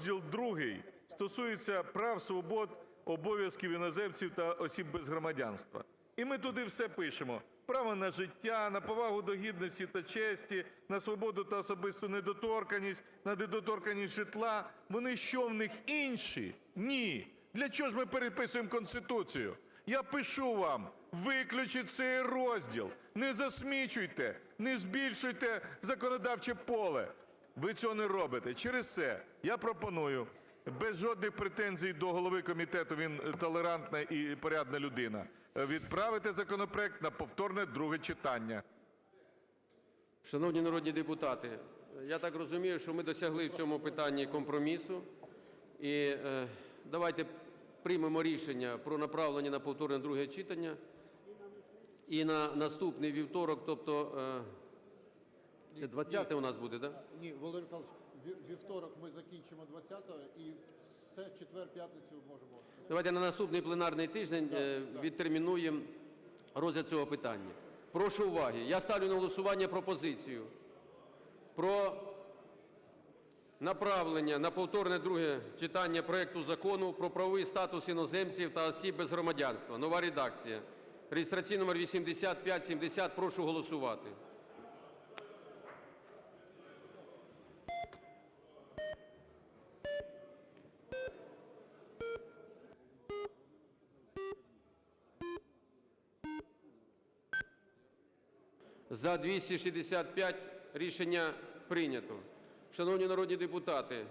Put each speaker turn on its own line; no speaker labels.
Розділ другий стосується прав, свобод, обов'язків іноземців та осіб без громадянства. І ми туди все пишемо: право на життя, на повагу до гідності та честі, на свободу та особисту недоторканність, на недоторканність житла. Вони що в них інші? Ні. Для чого ж ми переписуємо Конституцію? Я пишу вам, виключіть цей розділ, не засмічуйте, не збільшуйте законодавче поле. Ви цього не робите. Через це я пропоную без жодних претензій до голови комітету, він толерантна і порядна людина, відправити законопроект на повторне друге читання.
Шановні народні депутати, я так розумію, що ми досягли в цьому питанні компромісу. І е, давайте приймемо рішення про направлення на повторне друге читання. І на наступний вівторок, тобто е, це 20 у нас буде, так? Да?
Ні, Михайлович, ві- вівторок ми закінчимо 20-го і все четвер, п'ятницю можемо.
Давайте на наступний пленарний тиждень е, відтермінуємо розгляд цього питання. Прошу уваги. Я ставлю на голосування пропозицію про направлення на повторне друге читання проекту Закону про правовий статус іноземців та осіб без громадянства. Нова редакція. Реєстраційний номер 8570. Прошу голосувати. За 265 рішення прийнято. Шановні народні депутати,